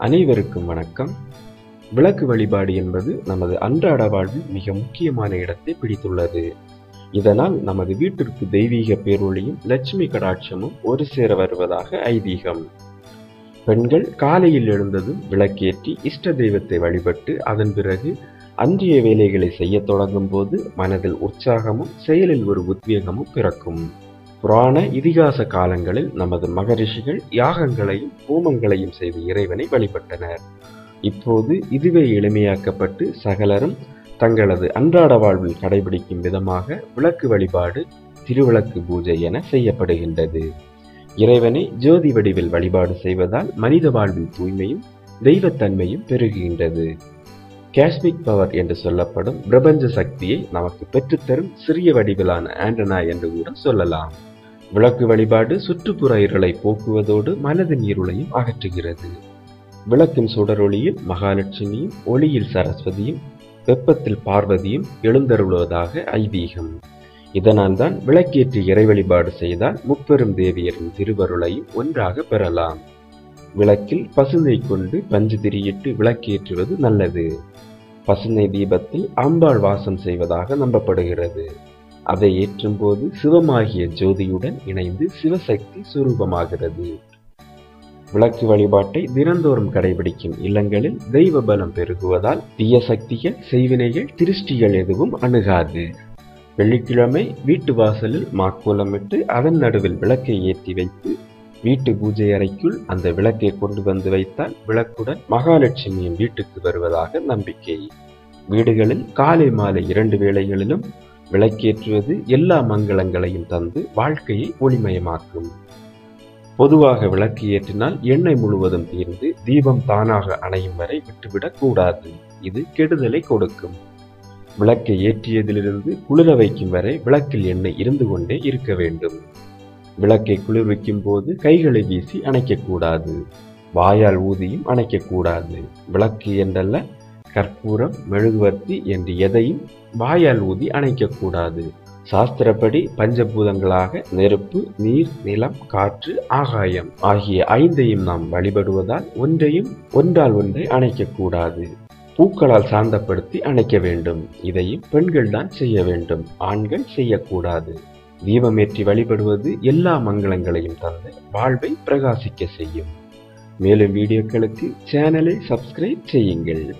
அனைவருக்கும் வணக்கம். விளக்கு வழிபாடு என்பது நமது அன்றாட வாழ்வில் மிக முக்கியமான இடத்தை பிடித்துள்ளது. இதனால் நமது வீட்டிற்கு தெய்வீக பேரொளியும் லட்சுமி கடாட்சமும் ஒரு சேர வருவதாக ஐதீகம். பெண்கள் காலையில் எழுந்ததும் விளக்கேற்றி இஷ்ட தெய்வத்தை வழிபட்டு அதன் பிறகு அன்றைய வேலைகளை செய்யத் தொடங்கும் போது மனதில் உற்சாகமும் செயலில் ஒரு உத்வேகமும் பிறக்கும். புராண இதிகாச காலங்களில் நமது மகரிஷிகள் யாகங்களையும் ஹோமங்களையும் செய்து இறைவனை வழிபட்டனர். இப்போது இதுவே எளிமையாக்கப்பட்டு சகலரும் தங்களது அன்றாட வாழ்வில் கடைபிடிக்கும் விதமாக விளக்கு வழிபாடு திருவிளக்கு பூஜை என செய்யப்படுகின்றது. இறைவனை ஜோதி வடிவில் வழிபாடு செய்வதால் மனித வாழ்வில் தூய்மையும் தெய்வத்தன்மையும் பெருகுகின்றது. காஸ்மிக் பவர் என்று சொல்லப்படும் பிரபஞ்ச சக்தியை நமக்கு பெற்றுத்தரும் சிறிய வடிவிலான ஆண்டனா என்று கூட சொல்லலாம். விளக்கு வழிபாடு சுற்றுப்புற இருளை போக்குவதோடு மனதின் இருளையும் அகற்றுகிறது. விளக்கின் சுடரொளியில் மகாலட்சுமியும் ஒளியில் சரஸ்வதியும் வெப்பத்தில் பார்வதியும் எழுந்தருளுவதாக ஐதீகம். இதனால்தான் விளக்கேற்றி இறை வழிபாடு செய்தால் முப்பெரும் தேவியரின் திருவருளையும் ஒன்றாக பெறலாம். விளக்கில் பசுனை கொண்டு பஞ்சு திரியிட்டு விளக்கேற்றுவது நல்லது. பசுனை தீபத்தில் அம்பாள் வாசம் செய்வதாக நம்பப்படுகிறது. அதை ஏற்றும் போது சிவமாகிய ஜோதியுடன் இணைந்து சிவசக்தி சுரூபமாகிறது. விளக்கு வழிபாட்டை தினந்தோறும் கடைபிடிக்கும் இல்லங்களில் தெய்வ பலம் பெருகுவதால் தீய சக்திகள் செய்வினைகள் திருஷ்டிகள் எதுவும் அணுகாது. வெள்ளிக்கிழமை வீட்டு வாசலில் மாக்கோலமிட்டு அதன் நடுவில் விளக்கை ஏற்றி வைத்து வீட்டு பூஜை அறைக்குள் அந்த விளக்கை கொண்டு வந்து வைத்தால் விளக்குடன் மகாலட்சுமியின் வீட்டுக்கு வருவதாக நம்பிக்கை. வீடுகளில் காலை மாலை இரண்டு வேளைகளிலும் விளக்கேற்றுவது எல்லா மங்களங்களையும் தந்து வாழ்க்கையை ஒளிமயமாக்கும். பொதுவாக விளக்கு ஏற்றினால் எண்ணெய் முழுவதும் தீர்ந்து தீபம் தானாக அணையும் வரை விட்டுவிடக் கூடாது. இது கெடுதலை கொடுக்கும். விளக்கை ஏற்றியதிலிருந்து குளிர வைக்கும் வரை விளக்கில் எண்ணெய் இருந்து கொண்டே இருக்க வேண்டும். விளக்கை குளிர்விக்கும் போது கைகளை வீசி அணைக்கக்கூடாது வாயால் ஊதியும் அணைக்கக்கூடாது விளக்கு என்றல்ல கற்பூரம் மெழுகுவர்த்தி என்று எதையும் வாயால் ஊதி அணைக்கக்கூடாது. சாஸ்திரப்படி பஞ்சபூதங்களாக நெருப்பு நீர் நிலம் காற்று ஆகாயம் ஆகிய ஐந்தையும் நாம் வழிபடுவதால் ஒன்றையும் ஒன்றால் ஒன்றை அணைக்கக்கூடாது. பூக்களால் சாந்தப்படுத்தி அணைக்க வேண்டும். இதையும் பெண்கள் தான் செய்ய வேண்டும். ஆண்கள் செய்யக்கூடாது. தீபமேற்றி வழிபடுவது எல்லா மங்களங்களையும் தந்து வாழ்வை பிரகாசிக்க செய்யும். மேலும் வீடியோக்களுக்கு சேனலை சப்ஸ்கிரைப் செய்யுங்கள்.